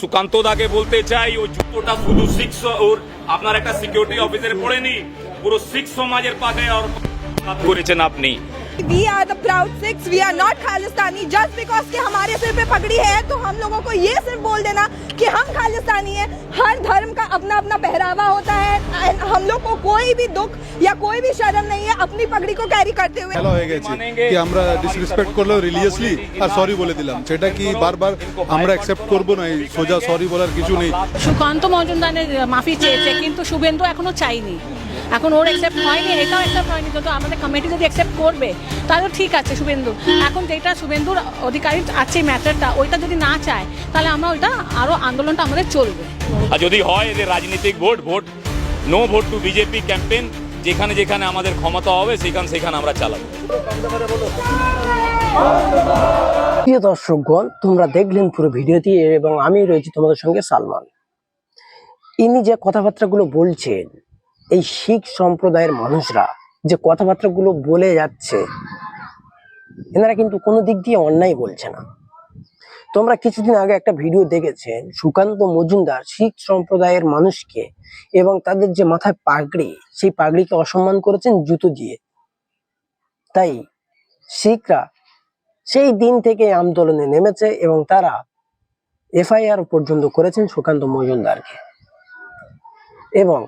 সুকান্ত দাকে বলতে চাই, ওই জুতোটা শুধু সিক্স ওর আপনার একটা সিকিউরিটি অফিসারে পড়েনি, পুরো সিক্স সমাজের আর করেছেন আপনি। We are the proud Sikhs. We are not Khalistani. Just because कि हमारे सिर पे पगड़ी है तो हम लोगों को ये सिर्फ बोल देना कि हम खालिस्तानी हैं. हर धर्म का अपना अपना पहरावा होता है And हम लोग को कोई भी दुख या कोई भी शर्म नहीं है अपनी पगड़ी को कैरी करते हुए খেলা হয়ে গেছে কি আমরা ডিসরেসপেক্ট করলেও রিলিজিয়াসলি আর সরি বলে দিলাম সেটা কি বারবার আমরা অ্যাকসেপ্ট করবো না এই সোজা সরি বলার কিছু নেই সুকান্ত মজুমদারের মাফি চেয়েছে কিন্তু শুভেন্দু এখনো চাইনি এখন ওর অ্যাকসেপ্ট হয়নি এটাও অ্যাকসেপ্ট হয়নি কিন্তু আমাদের কমিটি যদি অ্যাকসেপ্ট করবে তাহলে ঠিক আছে শুভেন্দু। এখন যেটা শুভেন্দুর অধিকারী আছে ম্যাটারটা ওইটা যদি না চায় তাহলে আমরা ওইটা আরও আন্দোলনটা আমাদের চলবে। আর যদি হয় এদের রাজনৈতিক vote vote no vote to BJP campaign যেখানে যেখানে আমাদের ক্ষমতা হবে সেখানে সেখানে আমরা চালাবো। প্রিয় দর্শকগণ তোমরা দেখলেন পুরো ভিডিওটি এবং আমি রয়েছি তোমাদের সঙ্গে সালমান। ইনি যে কথাবার্তাগুলো বলছেন এই শিখ সম্প্রদায়ের মানুষরা যে কথাবার্তাগুলো বলে যাচ্ছে, এনারা কিন্তু কোনো দিক দিয়ে অন্যায় বলছে না। তোমরা কিছুদিন আগে একটা ভিডিও দেখেছেন সুকান্ত মজুমদার শিখ সম্প্রদায়ের মানুষকে এবং তাদের যে মাথায় পাগড়ি, সেই পাগড়িকে অসম্মান করেছেন জুতো দিয়ে। তাই শিখরা সেই দিন থেকে আন্দোলনে নেমেছে এবং তারা এফআইআর পর্যন্ত করেছেন সুকান্ত মজুমদারকে। এবং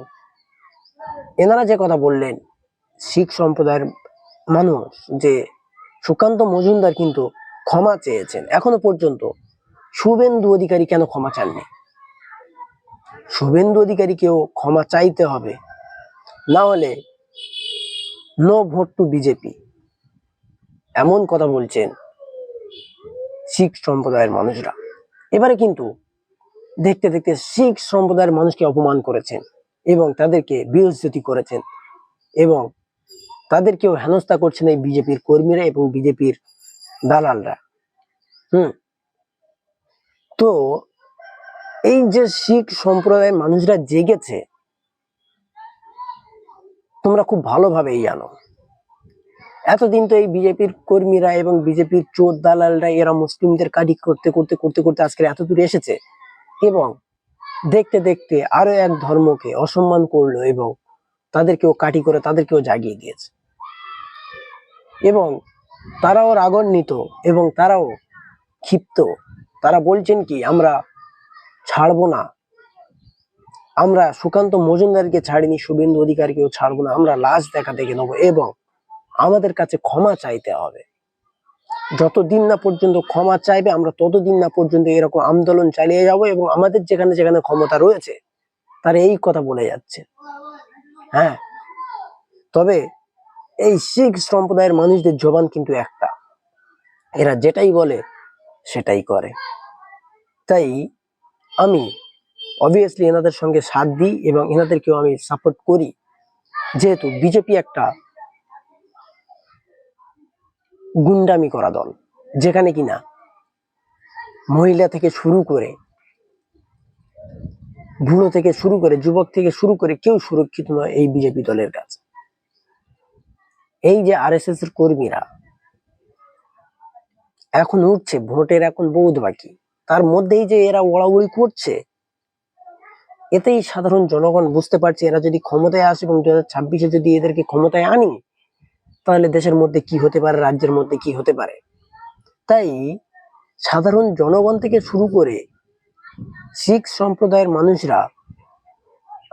এনারা যে কথা বললেন, শিখ সম্প্রদায়ের মানুষ, যে সুকান্ত মজুমদার কিন্তু ক্ষমা চেয়েছেন। এখনও পর্যন্ত শুভেন্দু অধিকারী কেন ক্ষমা চাননি? শুভেন্দু অধিকারীকেও ক্ষমা চাইতে হবে। না হলে নো ভোট টু বিজেপি। এমন কথা বলছেন শিখ সম্প্রদায়ের মানুষরা। এবারে কিন্তু দেখতে দেখতে শিখ সম্প্রদায়ের মানুষকে অপমান করেছেন। এবং তাদেরকে বিরোধিতা করেছেন এবং তাদেরকেও হেনস্থা করছেন এই বিজেপির কর্মীরা এবং বিজেপির দালালরা। হুম। তো এই যে শিখ সম্প্রদায়ের মানুষরা জেগেছে, তোমরা খুব ভালোভাবেই জানো। এতদিন তো এই বিজেপির কর্মীরা এবং বিজেপির চোর দালালরা, এরা মুসলিমদের কাটি করতে করতে করতে করতে আজকে এত দূরে এসেছে এবং দেখতে দেখতে আরও এক ধর্মকে অসম্মান করল এবং তাদেরকেও কাটি করে তাদেরকেও জাগিয়ে দিয়েছে। এবং তারাও রাগান্বিত এবং তারাও ক্ষিপ্ত। তারা বলছেন কি, আমরা ছাড়বো না। আমরা সুকান্ত মজুমদারকে ছাড়িনি, শুভেন্দু অধিকারীকেও ছাড়বো না। আমরা লাশ দেখা দেখে নেব এবং আমাদের কাছে ক্ষমা চাইতে হবে। যতদিন না পর্যন্ত ক্ষমা চাইবে, আমরা ততদিন না পর্যন্ত এরকম আন্দোলন চালিয়ে যাব এবং আমাদের যেখানে যেখানে ক্ষমতা রয়েছে, তারা এই কথা বলে যাচ্ছে। হ্যাঁ? তবে এই শিখ সম্প্রদায়ের মানুষদের জবান কিন্তু একটা। এরা যেটাই বলে, সেটাই করে। তাই আমি অবভিয়াসলি এনাদের সঙ্গে সাথ দিই এবং এনাদেরকেও আমি সাপোর্ট করি। যেহেতু বিজেপি একটা গুন্ডামি করা দল। যেখানে কিনা মহিলা থেকে শুরু করে বুড়ো থেকে শুরু করে যুবক থেকে শুরু করে কেউ সুরক্ষিত নয় এই বিজেপি দলের কাছে। এই যে আর এস এর কর্মীরা এখন উঠছে, ভোটের এখন বৌধ বাকি। তার মধ্যেই যে এরা ওড়াউড়ি করছে, এতেই সাধারণ জনগণ বুঝতে পারছে এরা যদি ক্ষমতায় আসে এবং দু হাজার ছাব্বিশে যদি এদেরকে ক্ষমতায় আনি তাহলে দেশের মধ্যে কি হতে পারে, রাজ্যের মধ্যে কি হতে পারে? তাই সাধারণ জনগণ থেকে শুরু করে শিখ সম্প্রদায়ের মানুষরা,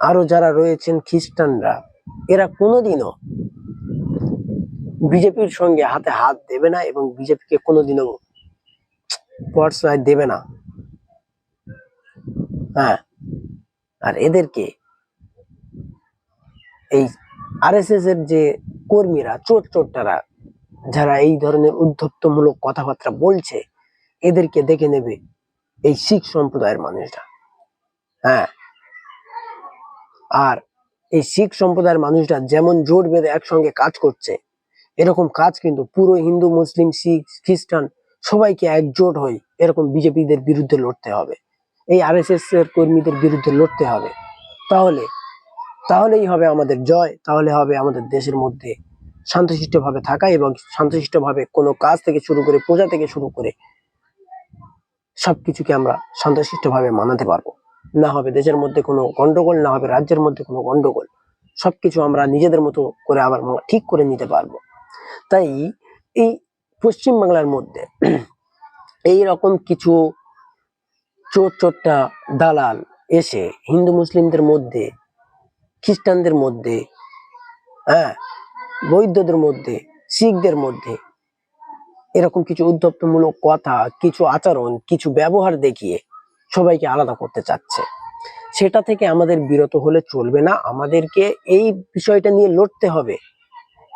আরও যারা রয়েছেন খ্রিস্টানরা, এরা কোনোদিনও বিজেপির সঙ্গে হাতে হাত দেবে না এবং বিজেপিকে কোনোদিনও প্রশ্রয় দেবে না। হ্যাঁ আর এদেরকে এই আরএসএস এর যে কর্মীরা, চোর চোরটারা যারা এই ধরনের উদ্ধত্তমূলক কথাবার্তা বলছে, এদেরকে দেখে নেবে এই শিখ সম্প্রদায়ের মানুষরা। হ্যাঁ। আর এই শিখ সম্প্রদায়ের মানুষরা যেমন জোট বেঁধে একসঙ্গে কাজ করছে, এরকম কাজ কিন্তু পুরো হিন্দু, মুসলিম, শিখ, খ্রিস্টান সবাইকে একজোট হয়ে এরকম বিজেপিদের বিরুদ্ধে লড়তে হবে। এই আরএসএস এর কর্মীদের বিরুদ্ধে লড়তে হবে। তাহলে তাহলেই হবে আমাদের জয়, তাহলে হবে আমাদের দেশের মধ্যে শান্তশিষ্টভাবে থাকা এবং শান্তশিষ্টভাবে কোনো কাজ থেকে শুরু করে, পূজা থেকে শুরু করে সবকিছুকে আমরা শান্তশিষ্টভাবে মানাতে পারব। না হবে দেশের মধ্যে কোনো গন্ডগোল না হবে রাজ্যের মধ্যে কোনো গন্ডগোল সবকিছু আমরা নিজেদের মতো করে আবার ঠিক করে নিতে পারব। তাই এই পশ্চিম বাংলার মধ্যে এই রকম কিছু চোর চোরটা দালাল এসে হিন্দু মুসলিমদের মধ্যে খ্রিস্টানদের মধ্যে হ্যাঁ বৌদ্ধদের মধ্যে, শিখদের মধ্যে এরকম কিছু উদ্ধপ্তমূলক কথা, কিছু আচরণ, কিছু ব্যবহার দেখিয়ে সবাইকে আলাদা করতে চাচ্ছে। সেটা থেকে আমাদের বিরত হলে চলবে না। আমাদেরকে এই বিষয়টা নিয়ে লড়তে হবে।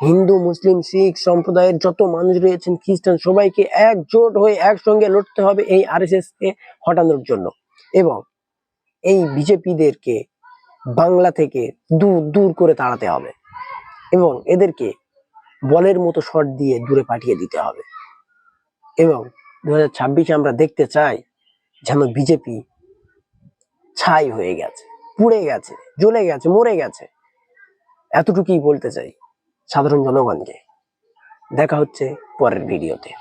হিন্দু, মুসলিম, শিখ সম্প্রদায়ের যত মানুষ রয়েছেন, খ্রিস্টান, সবাইকে একজোট হয়ে একসঙ্গে লড়তে হবে এই আরএসএস কে হটানোর জন্য। এবং এই বিজেপিদেরকে বাংলা থেকে দূর দূর করে তাড়াতে হবে। এবং এদেরকে বলের মতো শট দিয়ে দূরে পাঠিয়ে দিতে হবে। এবং দু হাজার আমরা দেখতে চাই যেন বিজেপি ছাই হয়ে গেছে, পুড়ে গেছে, জ্বলে গেছে, মরে গেছে। এতটুকুই বলতে চাই সাধারণ জনগণকে। দেখা হচ্ছে পরের ভিডিওতে।